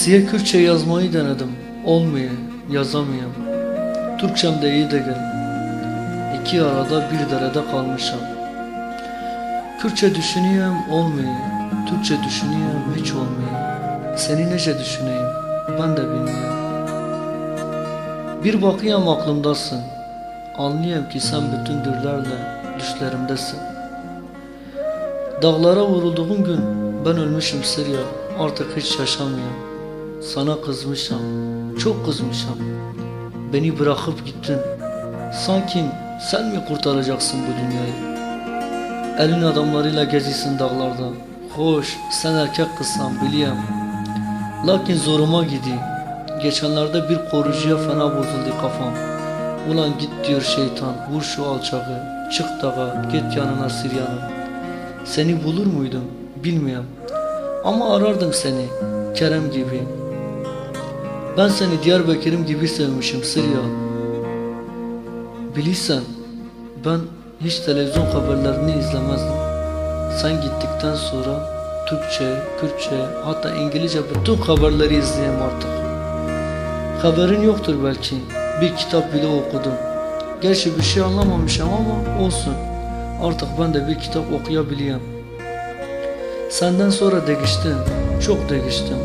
Size Kürtçe yazmayı denedim. Olmuyor, yazamıyorum. Türkçem de iyi değil. İki arada bir derede kalmışım. Kürtçe düşünüyorum, olmuyor. Türkçe düşünüyorum, hiç olmuyor. Seni nece düşüneyim, ben de bilmiyorum. Bir bakıyorum aklımdasın. Anlıyorum ki sen bütün dürlerle düşlerimdesin. Dağlara vurulduğun gün ben ölmüşüm Sırya artık hiç yaşamıyorum. Sana kızmışam, çok kızmışam. Beni bırakıp gittin. Sanki sen mi kurtaracaksın bu dünyayı? Elin adamlarıyla gezisin dağlarda. Hoş, sen erkek kızsan biliyorum. Lakin zoruma gidi. Geçenlerde bir korucuya fena bozuldu kafam. Ulan git diyor şeytan, vur şu alçağı, çık dağa, git yanına Sirya'nın. Seni bulur muydum bilmiyorum. Ama arardım seni Kerem gibi. Ben seni Diyarbakır'ım gibi sevmişim Sırya. Bilirsen ben hiç televizyon haberlerini izlemezdim. Sen gittikten sonra Türkçe, Kürtçe hatta İngilizce bütün haberleri izleyeyim artık. Haberin yoktur belki. Bir kitap bile okudum. Gerçi bir şey anlamamışım ama olsun. Artık ben de bir kitap okuyabiliyorum. Senden sonra değiştim. Çok değiştim.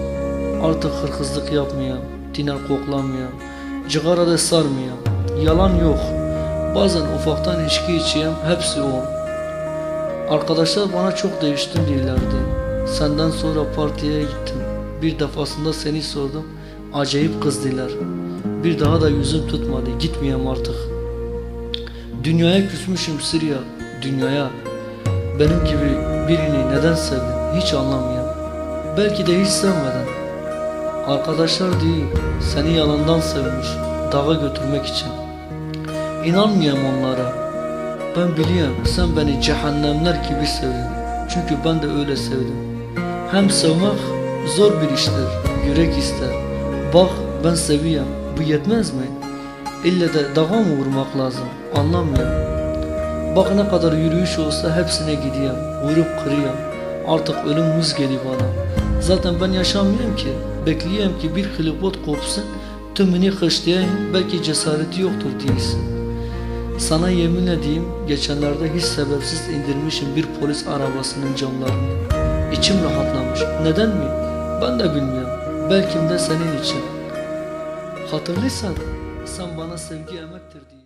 Artık hırkızlık yapmıyorum. Diner koklamıyorum. Cigara da sarmıyorum. Yalan yok. Bazen ufaktan içki içeyim. Hepsi o. Arkadaşlar bana çok değiştin diyorlardı. Senden sonra partiye gittim. Bir defasında seni sordum. Acayip kızdılar. Bir daha da yüzüm tutmadı. Gitmeyeyim artık. Dünyaya küsmüşüm Sırya. Dünyaya. Benim gibi birini neden sevdin? Hiç anlamıyorum. Belki de hiç sevmeden. Arkadaşlar değil, seni yalandan sevmiş, dağa götürmek için. İnanmıyorum onlara. Ben biliyorum sen beni cehennemler gibi sevdin. Çünkü ben de öyle sevdim. Hem sevmek zor bir iştir, yürek ister. Bak ben seviyorum, bu yetmez mi? İlle de dağa mı vurmak lazım? Anlamıyorum. Bak ne kadar yürüyüş olsa hepsine gidiyorum. Vurup kırıyorum. Artık ölüm muz geliyor bana. Zaten ben yaşamıyorum ki. Bekliyorum ki bir hilibot kopsun. Tümünü kışlayayım. Belki cesareti yoktur değilsin. Sana yemin edeyim geçenlerde hiç sebepsiz indirmişim bir polis arabasının camlarını. İçim rahatlamış. Neden mi? Ben de bilmiyorum. Belki de senin için. Hatırlıysan sen bana sevgi emektir diye.